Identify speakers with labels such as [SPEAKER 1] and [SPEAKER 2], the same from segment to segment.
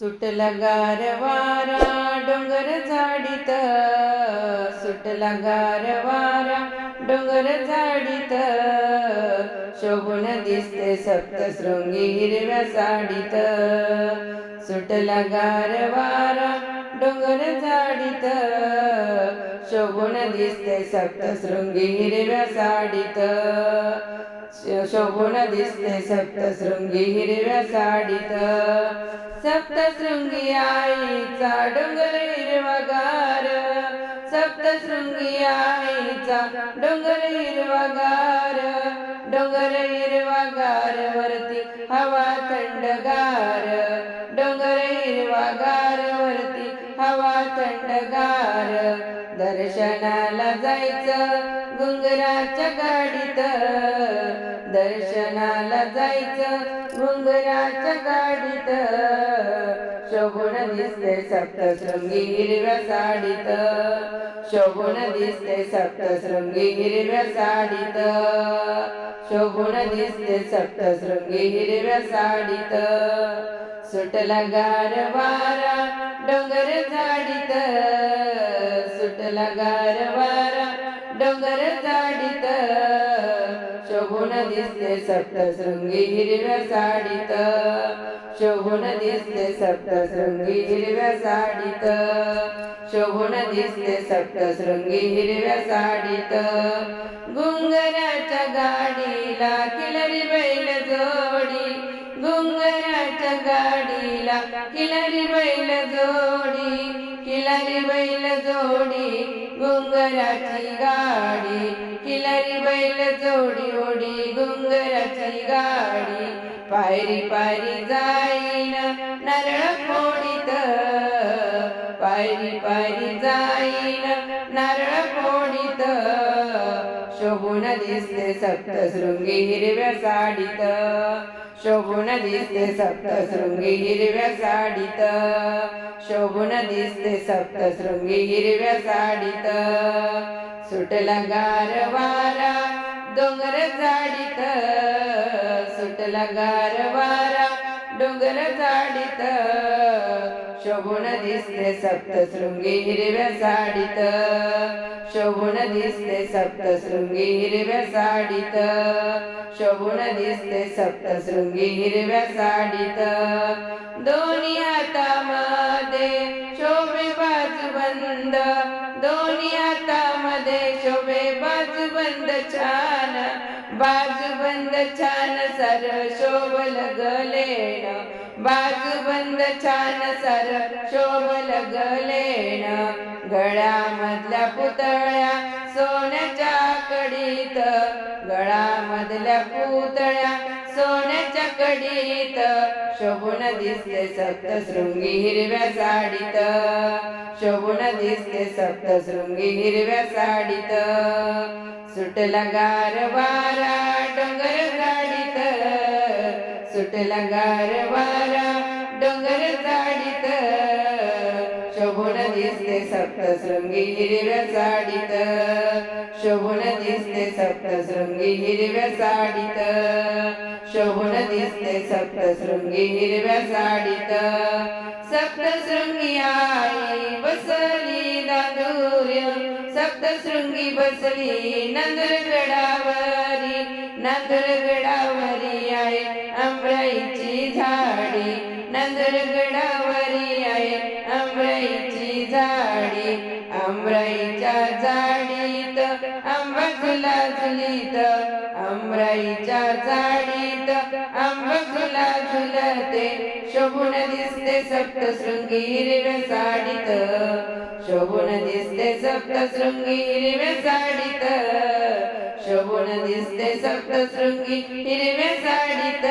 [SPEAKER 1] सुटला गारवारा डोंगर झाडीत. सुटला गार वारा डोंगर झाडीत. शोभून दिसते सप्तशृंगी हिरव्या साडीत. सुटला गार वारा डोंगर झाडीत. शोभून दिसते सप्तशृंगी हिरव्या साडीत. शोभून दिसते सप्तशृंगी हिरव्या साडीत सप्तशृंगी आईचा डोंगर हिरवागार। सप्तशृंगी आईचा डोंगर हिरवागार। डोंगर हिरवागार वरती हवा थंडगार। डोंगर हिरवागार वरती हवा थंडगार। दर्शनाला जायचं गुंगराच्या गाडीत। दर्शनाला जायचं घुंगराच्या गाडीत. शोभून दिसते सप्तशृंगी हिरव्या साडीत. शोभून दिसते सप्तशृंगी हिरव्या साडीत. शोभून दिसते सप्तशृंगी हिरव्या साडीत. सुटला गार वारा डोंगर झाडीत. सुटला गार दिसले सप्तशृंगी हिरव्या साडीत. शोभून दिसले सप्तशृंगी हिरव्या साडीत. शोभून दिसले सप्तशृंगी हिरव्या साडीत. गुंगराच्या गाडीला किलरी बैल जोडी. गुंगराच्या गाडीला किलरी बैल जोडी. किलरी बैल जोडी. गुंगराची गाडी. किलरी बैल जोडी ओडी गुंगराची गाडी. पायरी पायरी जाईन नारळ फोडीत पायरी पायरी जाईन नारळ फोडीत शोभून दिसते सप्तशृंगी हिरव्या साडीत. शोभून दिसते सप्तशृंगी हिरव्या साडीत. शोभून दिसते सप्तशृंगी हिरव्या साडीत सुटला गार वारा डोंगर झाडीत सुटला गार वारा डोंगर झाडीत शोभून दिसते सप्तशृंगी हिरव्या साडीत शोभून दिसते सप्तशृंगी हिरव्या साडीत शोभून दिसते सप्तशृंगी हिरव्या साडीत दोन्ही हातामध्ये शोभे बाजूबंद दोन्ही शोभल गलेण. बाजूबंद छान सर शोभल गलेण. गळ्यामधल्या पुतळ्या सोन्याच्या कडीत गळामधल्या पुतळ्या सोन्याच्या कडीत शोभून दिसते सप्तशृंगी हिरव्या साडीत. शोभून दिसते सप्तशृंगी हिरव्या साडीत. सुटला गार वारा डोंगर सुटला गार वारा डोंगर गाडीत शोभून दिसते सप्तशृंगी हिरव्या साडीत शोभून दिसते सप्तशृंगी हिरव्या साडीत शोभून दिसते सप्तशृंगी हिरव्या साडीत सप्तशृंगी आई बसली दादूर्य सप्तशृंगी बसली नंदरगडावरी. नंदरगडावरी आहे आंब्राईची झाडी. नंदरगडावरी आहे आंब्राईची झाडी. अंबराईच्या झाडीत आंबा झुला झुलीत. अंबराईच्या झाडीत आंबा झुला झुलते. शोभून दिसते सप्तशृंगी हिरव्या साडीत शोभून दिसते सप्तशृंगी हिरव्या साडीत शोभून दिसते सप्तशृंगी हिरव्या साडीत.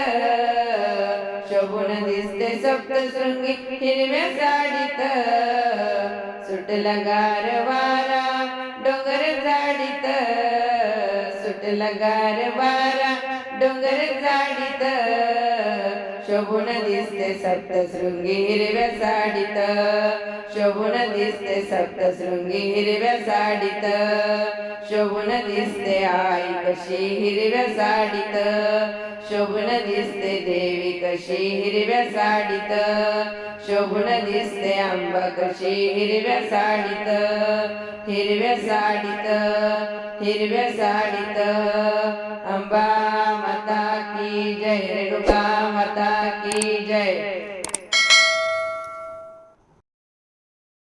[SPEAKER 1] शोभून दिसते सप्तशृंगी हिरव्या साडीत. सुटला गार वारा डोंगर झाडीत सुटला गार वारा डोंगर झाडीत शोभून दिसते सप्तशृंगी हिरव्या साडीत शोभून दिसते सप्तशृंगी हिरव्या साडीत शोभून दिसते आई कशी हिरव्या साडीत शोभून दिसते देवी कशी हिरव्या साडीत शोभून दिसते आंबा कशी हिरव्या साडीत हिरव्या साडीत हिरव्या साडीत की जय